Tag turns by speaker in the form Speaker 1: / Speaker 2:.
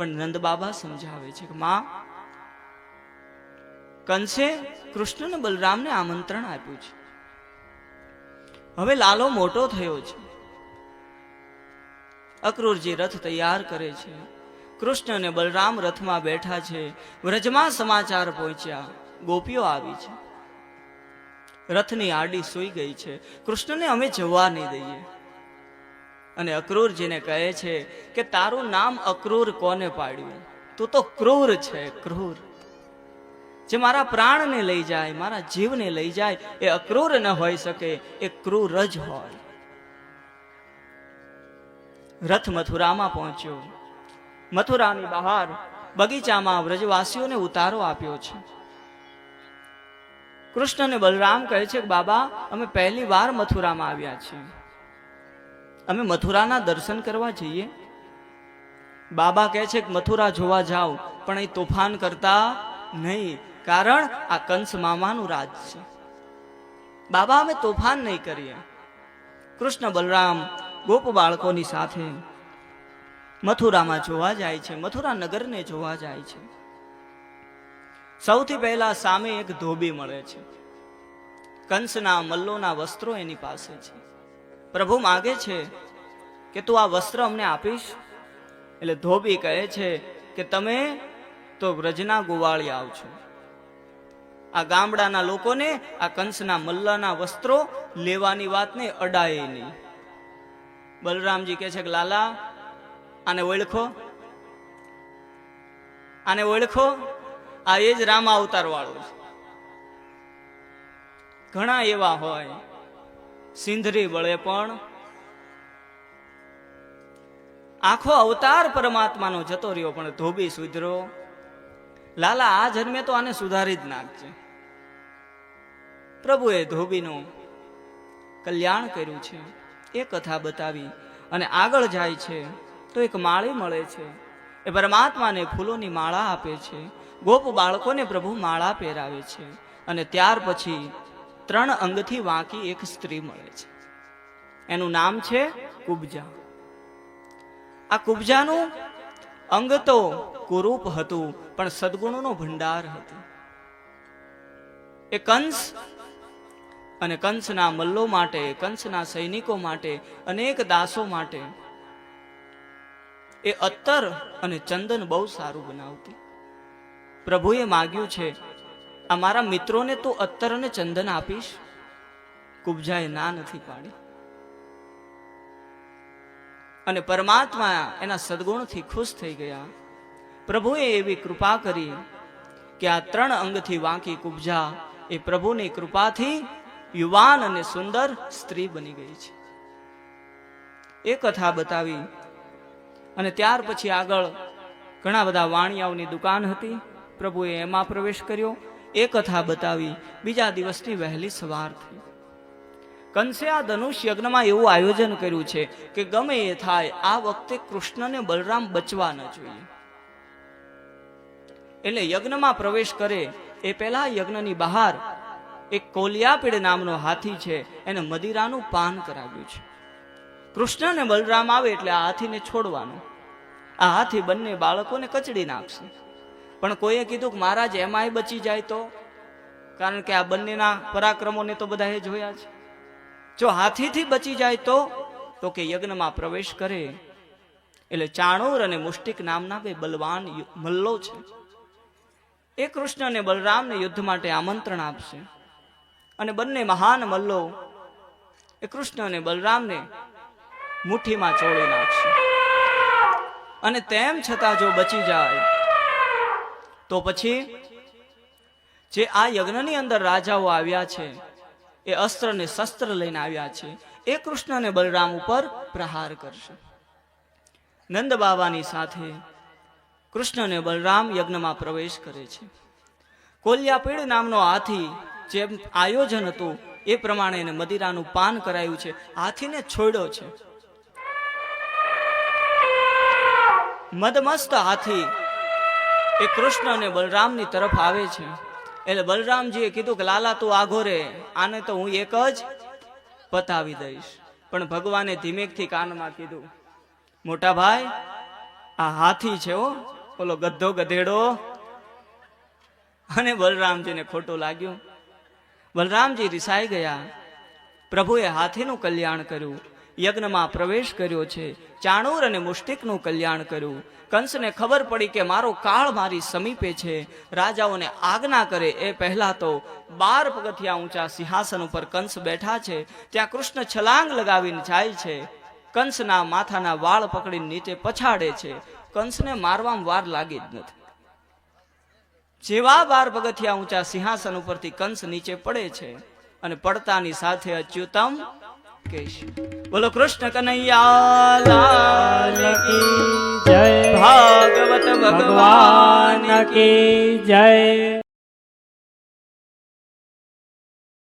Speaker 1: પણ નંદ બાબા સમજાવે છે કે માં, કંસે કૃષ્ણને બલરામને આમંત્રણ આપ્યું છે. હવે લાલો મોટો થયો છે. અક્રૂરજી રથ તૈયાર કરે છે, કૃષ્ણ અને બલરામ રથમાં બેઠા છે, વ્રજમાં સમાચાર પહોંચ્યા, ગોપીઓ આવી છે. રથની આડી સૂઈ ગઈ છે. કૃષ્ણને અમે જવા નહીં દઈએ. અને અક્રૂરજીને કહે છે કે તારું નામ અક્રૂર કોને પાડ્યું? તું તો ક્રૂર છે, ક્રૂર. જે મારા પ્રાણને લઈ જાય, મારા જીવને લઈ જાય, એ અક્રૂર ન હોઈ શકે, એ ક્રૂર જ હોય. રથ મથુરામાં પહોંચ્યો. મથુરાની બહાર બગીચામાં વ્રજવાસીઓને ઉતારો આપ્યો છે. કૃષ્ણ અને બલરામ કહે છે કે, બાબા, અમે પહેલી વાર મથુરામાં આવ્યા છીએ. અમે મથુરાના દર્શન કરવા જઈએ. બાબા કહે છે કે, મથુરા જોવા જાઓ. પણ એ તોફાન કરતા નહીં, કારણ આ કંસ મામાનું રાજ છે. બાબા, અમે તોફાન નહીં કરીએ. કૃષ્ણ બલરામ ગોપ બાળકોની સાથે મથુરામાં જોવા જાય છે, મથુરા નગરને જોવા જાય છે. સૌથી પહેલા સામે એક ધોબી મળે છે. કંસના મલ્લોના વસ્ત્રો એની પાસે છે. પ્રભુ માગે છે કે તું આ વસ્ત્ર અમને આપીશ? એટલે ધોબી કહે છે કે તમે તો વ્રજના ગોવાળિયાઓ છો. આ ગામડાના લોકોને, આ કંસના મલ્લાના વસ્ત્રો લેવાની વાતને અડાય નહીં. બલરામજી કહે છે કે લાલા, આને ઓળખો. આને ઓળખો, આ એ જ રામા અવતાર વાળો છે. ઘણા એવા હોય સિંધરી બળે પણ આખો અવતાર પરમાત્માનો જતો રહ્યો, પણ ધોબી સુધરો. લાલા, આ જન્મે તો આને સુધારી જ નાખજે. પ્રભુએ ધોબીનું કલ્યાણ કર્યું છે, એ કથા બતાવી અને આગળ જાય છે, તો એક માળી મળે છે. એ પરમાત્માને ફૂલોની માળા આપે છે. ગોપ બાળકોને પ્રભુ માળા પહેરાવે છે. અને ત્યાર પછી ત્રણ અંગથી વાંકી એક સ્ત્રી મળે છે. એનું નામ છે કુબજા. આ કુબજાનું અંગ તો કુરૂપ હતું, પણ સદગુણોનો ભંડાર હતો. એ કંસ અને કંસના મલ્લો માટે, કંસના સૈનિકો માટે, અનેક દાસો માટે એ અત્તર અને ચંદન બહુ સારું બનાવતી. પ્રભુએ માગ્યું છે આ મારા મિત્રોને તું અત્તર અને ચંદન આપીશ. કુબજાએ ના નથી પાડી. અને પરમાત્મા એના સદગુણથી ખુશ થઈ ગયા. પ્રભુએ એવી કૃપા કરી કે આ ત્રણ અંગથી વાંકી કુબજા એ પ્રભુની કૃપાથી યુવાન અને સુંદર સ્ત્રી બની ગઈ છે. એ કથા બતાવી અને ત્યાર પછી આગળ ઘણા બધા વાણિયાઓની દુકાન હતી. પ્રભુએ એમાં પ્રવેશ કર્યો. એ કથા બતાવી બીજા દિવસની વહેલી સવાર થઈ. કંસે આ ધનુષ યજ્ઞમાં એવું આયોજન કર્યું છે કે ગમે એ થાય, આ વખતે કૃષ્ણને બલરામ બચવા ન જોઈએ. એટલે યજ્ઞમાં પ્રવેશ કરે, એ પહેલા યજ્ઞની બહાર એક કોલિયાપીડ નામનો હાથી છે, એને મદિરાનું પાન કરાવ્યું છે. કૃષ્ણ અને બલરામ આવે એટલે આ હાથીને છોડવાનું. આ હાથી બંને બાળકોને કચડી નાખશે. પણ કોઈએ કીધું કે મહારાજ, એમાંય બચી જાય તો? કારણ કે આ બંનેના પરાક્રમોને તો બધાએ જોયા છે. જો હાથીથી બચી જાય તો? તો કે યજ્ઞમાં પ્રવેશ કરે. એટલે ચાણોર અને મુષ્ટિક નામના બે બલવાન મલ્લો છે. એ કૃષ્ણ અને બલરામને યુદ્ધ માટે આમંત્રણ આપશે. અને બંને મહાન મલ્લો એ કૃષ્ણ અને બલરામને મુઠ્ઠીમાં ચોળી નાખશે. અને તેમ છતાં જો બચી જાય તો પછી? જે આ યજ્ઞની અંદર રાજાઓ આવ્યા છે, એ અસ્ત્ર ને શસ્ત્ર લઈને આવ્યા છે, એ કૃષ્ણ અને બલરામ ઉપર પ્રહાર કરશે. નંદ બાબાની સાથે કૃષ્ણ અને બલરામ યજ્ઞમાં પ્રવેશ કરે છે. કોલ્યાપીડ નામનો હાથી જેમ આયોજન હતું, એ પ્રમાણે એને મદિરાનું પાન કરાયું છે. હાથીને છોડ્યો છે. મદમસ્ત હાથી એ કૃષ્ણ અને બલરામની તરફ આવે છે. એટલે બલરામજીએ કીધું કે, લાલા, તું આઘો રે આને તો હું એક જ પતાવી દઈશ. પણ ભગવાને ધીમેકથી કાનમાં કીધું, મોટા ભાઈ, આ હાથી છે હો, ઓલો ગધો ગધેડો. અને બલરામજીને ખોટું લાગ્યું. બલરામજી રિસાઈ ગયા. પ્રભુએ હાથીનું કલ્યાણ કર્યું. યજ્ઞમાં પ્રવેશ કર્યો છે. ચાણૂર અને મુષ્ટિકનું કલ્યાણ કર્યું. કંસને ખબર પડી કે મારો કાળ મારી સમીપે છે. રાજાઓને આજ્ઞા કરે એ પહેલા તો બાર પગથિયા ઊંચા સિંહાસન ઉપર કંસ બેઠા છે. ત્યાં કૃષ્ણ છલાંગ લગાવીને જાય છે. કંસના માથાના વાળ પકડીને નીચે પછાડે છે. કંસને મારવામાં વાર લાગી જ નથી. જેવા બાર પગથિયા ઊંચા સિંહાસન ઉપરથી કંસ નીચે પડે છે અને પડતાની સાથે અચ્યુતમ કેશ બોલો કૃષ્ણ કનૈયા લાલ કી
Speaker 2: જય
Speaker 1: ભાગવત ભગવાન
Speaker 2: ભગવાન કી જય